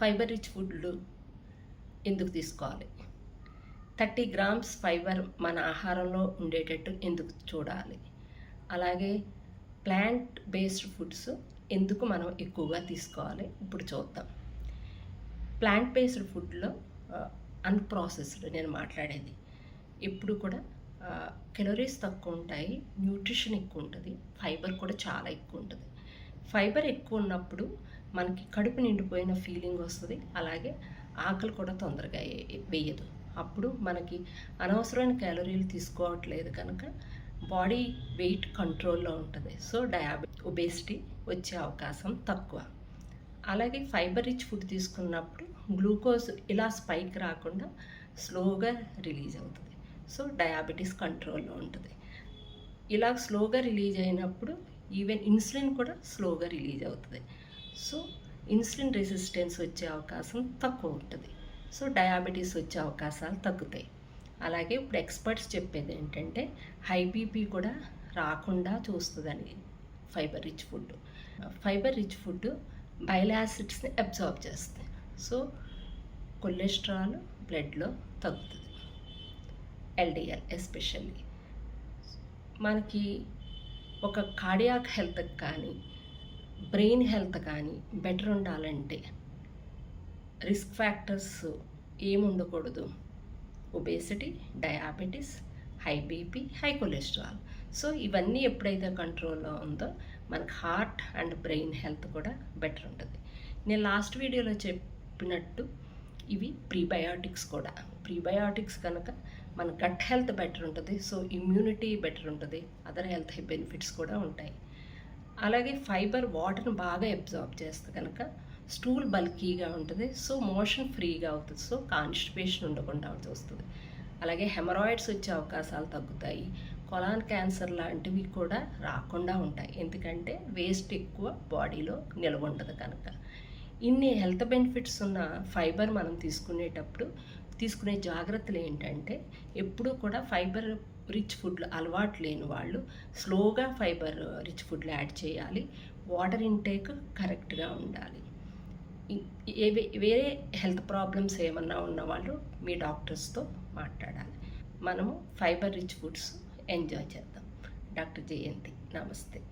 Fibre rich ఫుడ్లు ఎందుకు తీసుకోవాలి? థర్టీ గ్రామ్స్ ఫైబర్ మన ఆహారంలో ఉండేటట్టు ఎందుకు చూడాలి? అలాగే ప్లాంట్ బేస్డ్ ఫుడ్స్ ఎందుకు మనం ఎక్కువగా తీసుకోవాలి? ఇప్పుడు చూద్దాం. ప్లాంట్ బేస్డ్ ఫుడ్లో అన్ప్రాసెస్డ్ నేను మాట్లాడేది. ఎప్పుడు కూడా కెలరీస్ తక్కువ ఉంటాయి న్యూట్రిషన్ ఎక్కువ ఉంటుంది ఫైబర్ కూడా చాలా ఎక్కువ ఉంటుంది. ఫైబర్ ఎక్కువ ఉన్నప్పుడు మనకి కడుపు నిండిపోయిన ఫీలింగ్ వస్తుంది. అలాగే ఆకలి కూడా తొందరగా వేయదు. అప్పుడు మనకి అనవసరమైన క్యాలరీలు తీసుకోవట్లేదు కనుక బాడీ వెయిట్ కంట్రోల్లో ఉంటుంది. సో డయాబెట్ ఒబేసిటీ వచ్చే అవకాశం తక్కువ. అలాగే ఫైబర్ రిచ్ ఫుడ్ తీసుకున్నప్పుడు గ్లూకోజ్ ఇలా స్పైక్ రాకుండా స్లోగా రిలీజ్ అవుతుంది. సో డయాబెటీస్ కంట్రోల్లో ఉంటుంది. ఇలా స్లోగా రిలీజ్ అయినప్పుడు ఈవెన్ ఇన్సులిన్ కూడా స్లోగా రిలీజ్ అవుతుంది. సో ఇన్సులిన్ రెసిస్టెన్స్ వచ్చే అవకాశం తక్కువ ఉంటుంది. సో డయాబెటీస్ వచ్చే అవకాశాలు తగ్గుతాయి. అలాగే ఇప్పుడు ఎక్స్పర్ట్స్ చెప్పేది ఏంటంటే హై బీపీ కూడా రాకుండా చూస్తుందని fibre rich food fibre rich food bile యాసిడ్స్ని absorb చేస్తుంది సో కొలెస్ట్రాల్ బ్లడ్లో తగ్గుతుంది. ఎల్డిఎల్ ఎస్పెషల్లీ మనకి ఒక కార్డియాక్ హెల్త్కి కానీ బ్రెయిన్ హెల్త్ కానీ బెటర్ ఉండాలంటే risk factors ఏముండకూడదు. Obesity diabetes high BP high cholesterol. So ఇవన్నీ ఎప్పుడైతే కంట్రోల్లో ఉందో మనకు హార్ట్ అండ్ బ్రెయిన్ హెల్త్ కూడా బెటర్ ఉంటుంది. నేను లాస్ట్ వీడియోలో చెప్పినట్టు ఇవి ప్రీబయాటిక్స్ కూడా. ప్రీబయాటిక్స్ కనుక మన గట్ హెల్త్ బెటర్ ఉంటుంది. సో ఇమ్యూనిటీ బెటర్ ఉంటుంది. అదర్ హెల్త్ బెనిఫిట్స్ కూడా ఉంటాయి. అలాగే ఫైబర్ వాటర్ని బాగా అబ్జార్బ్ చేస్తుంది కనుక స్టూల్ బల్కీగా ఉంటుంది. సో మోషన్ ఫ్రీగా అవుతుంది. సో కాన్స్టిపేషన్ ఉండకుండా వస్తుంది అలాగే హెమరాయిడ్స్ వచ్చే అవకాశాలు తగ్గుతాయి. కొలాన్ క్యాన్సర్ లాంటివి కూడా రాకుండా ఉంటాయి. ఎందుకంటే వేస్ట్ ఎక్కువ బాడీలో నిల్వ ఉండదు కనుక. ఇన్ని హెల్త్ బెనిఫిట్స్ ఉన్న ఫైబర్ మనం తీసుకునేటప్పుడు తీసుకునే జాగ్రత్తలు ఏంటంటే ఎప్పుడూ కూడా ఫైబర్ రిచ్ ఫుడ్లు అలవాటు లేని వాళ్ళు స్లోగా ఫైబర్ రిచ్ ఫుడ్లు యాడ్ చేయాలి. వాటర్ ఇంటేక్ కరెక్ట్గా ఉండాలి. ఏవే వేరే హెల్త్ ప్రాబ్లమ్స్ ఏమన్నా ఉన్న వాళ్ళు మీ డాక్టర్స్తో మాట్లాడాలి. మనము ఫైబర్ రిచ్ ఫుడ్స్ ఎంజాయ్ చేద్దాం. డాక్టర్ జయంతి నమస్తే.